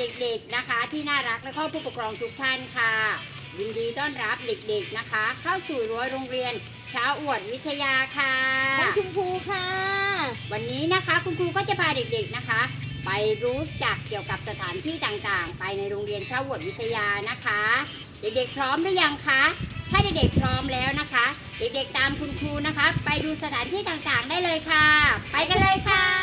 เด็กๆนะคะ ที่น่ารักและก็ผู้ปกครองทุกท่านค่ะ ยินดีต้อนรับเด็กๆนะคะ เข้าสู่รั้วโรงเรียนเช้าอวดวิทยาค่ะบ้านชุมพูค่ะ วันนี้นะคะคุณครูก็จะพาเด็กๆนะคะ ไปรู้จักเกี่ยวกับสถานที่ต่างๆ ไปในโรงเรียนเช้าอวดวิทยานะคะ เด็กๆพร้อมหรือยังคะถ้าเด็กๆพร้อมแล้วนะคะ เด็กๆตามคุณครูนะคะ ไปดูสถานที่ต่างๆได้เลยค่ะ ไปกันเลยค่ะ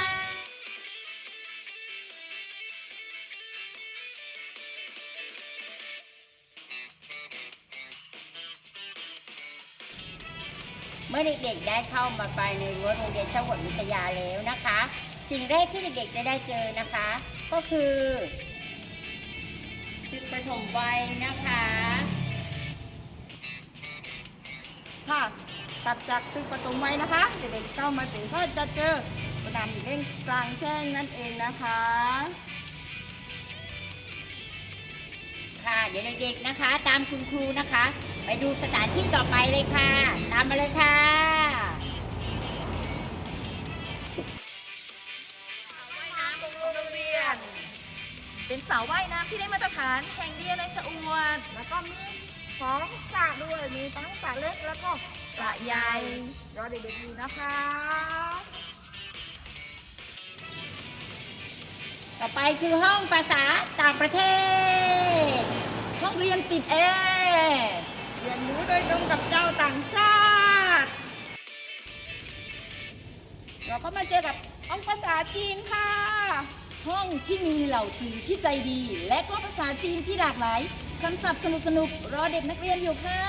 เมื่อเด็กๆได้เข้ามาไปในรั้วโรงเรียนช้าวดวิทยาแล้วนะคะ สิ่งแรกที่เด็กๆจะได้เจอนะคะ ก็คือจุดประถมวัยนะคะ ค่ะตัดจากตึกประตูไว้นะคะ เด็กๆเข้ามาถึงก็จะเจอสนามเด็กเล่นกลางแจ้งนั่นเองนะคะ ค่ะ เดี๋ยวเด็กๆนะคะ ตามคุณครูนะคะ ไปดูสถานที่ต่อไปเลยค่ะ ตามมาเลยค่ะว่ายน้ำของโรงเรียนเป็นสระว่ายน้ำที่ได้มาตรฐานแห่งเดียวในชะอวด แล้วก็มีสองสระด้วย มีทั้งสระเล็กแล้วก็สระใหญ่ รอเด็กๆอยู่นะคะต่อไปคือห้องภาษาต่างประเทศห้อง เรียนติดแอร์เรียนรู้โดยตรงกับเจ้าต่างชาติ เราก็มาเจอกับห้องภาษาจีนค่ะ ห้องที่มีเหล่าสื่อที่ใจดี และก็ภาษาจีนที่หลากหลายคำศัพท์สนุกๆรอเด็กนักเรียนอยู่ค่ะ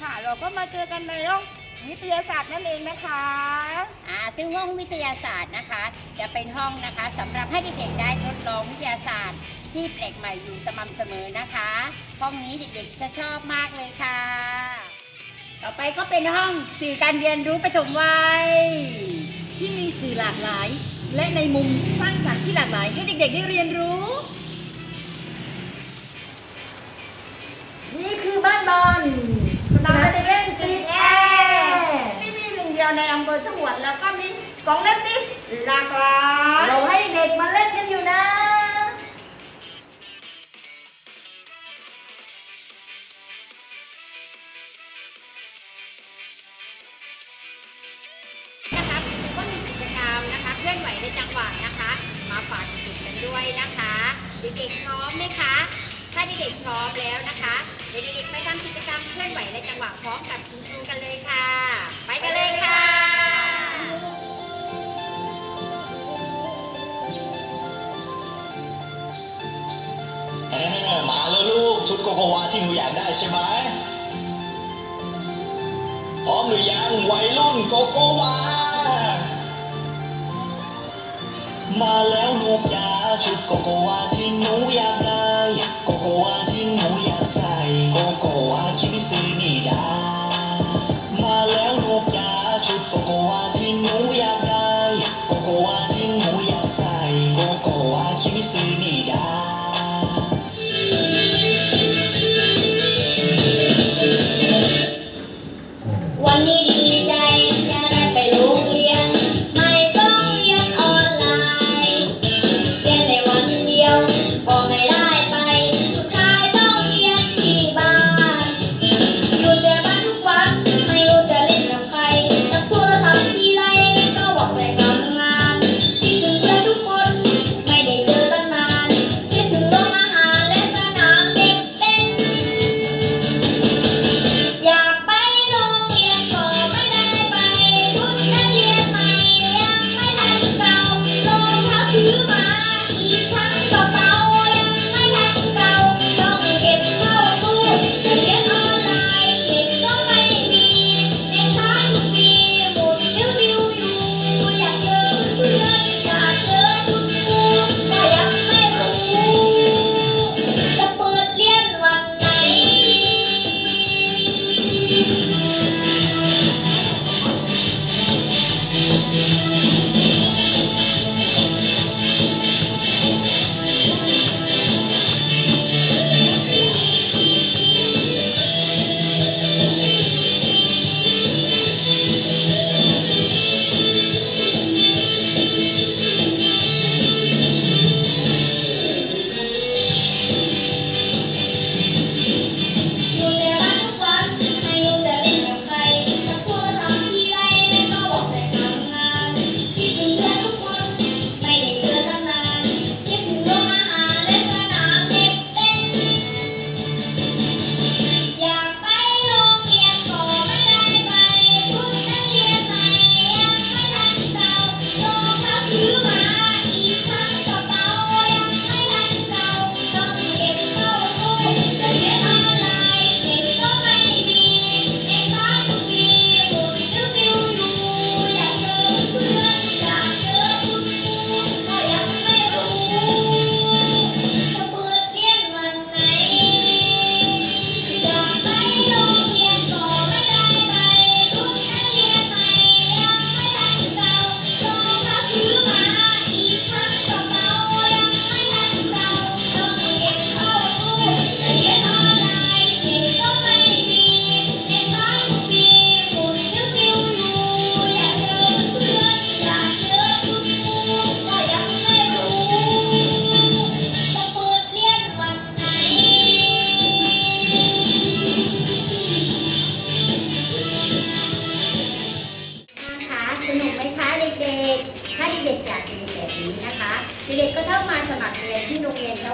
ค่ะ เราก็มาเจอกันในห้อง วิทยาศาสตร์นั่นเองนะคะอ่าซึ่งห้องวิทยาศาสตร์นะคะ จะเป็นห้องนะคะสำหรับให้เด็กๆได้ทดลองวิทยาศาสตร์ ที่แปลกใหม่อยู่สม่ำเสมอนะคะ ห้องนี้เด็กๆจะชอบมากเลยค่ะ ต่อไปก็เป็นห้องสื่อการเรียนรู้ประถมวัยที่มีสื่อหลากหลาย และในมุมสร้างสรรค์ที่หลากหลายให้เด็กๆได้เรียนรู้ ดียวในอำเภอชะอวดแล้วก็มีของเล่นที่หลากหลายเราให้เด็กมาเล่นกันอยู่นะนะคะก็มีกิจกรรมนะคะเคลื่อนไหวในจังหวะนะคะ มาฝากเด็กๆกันด้วยนะคะเด็กๆพร้อมไหมคะถ้าเด็กๆพร้อมแล้วนะคะเด็กๆไปทำกิจกรรมเคลื่อนไหวในจังหวะพร้อมกับคุณครูกันเลยค่ะ ชุดโกโกวาที่หนูอยากได้ใช่ไหมพร้อมหรือยังวัยรุ่นโกโกวา มาแล้วลูกจ๋าชุดโกโกวาที่หนูอยากได้โก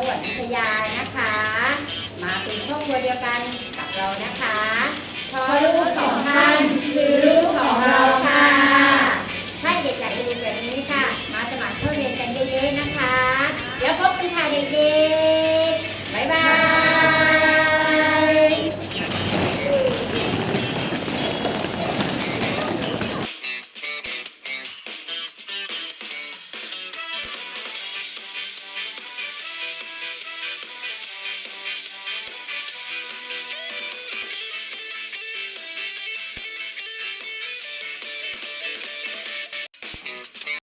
วดวิทยานะคะ มาเป็นครอบครัวเดียวกันกับเรานะคะพอลูกของท่านคือลูกของเรา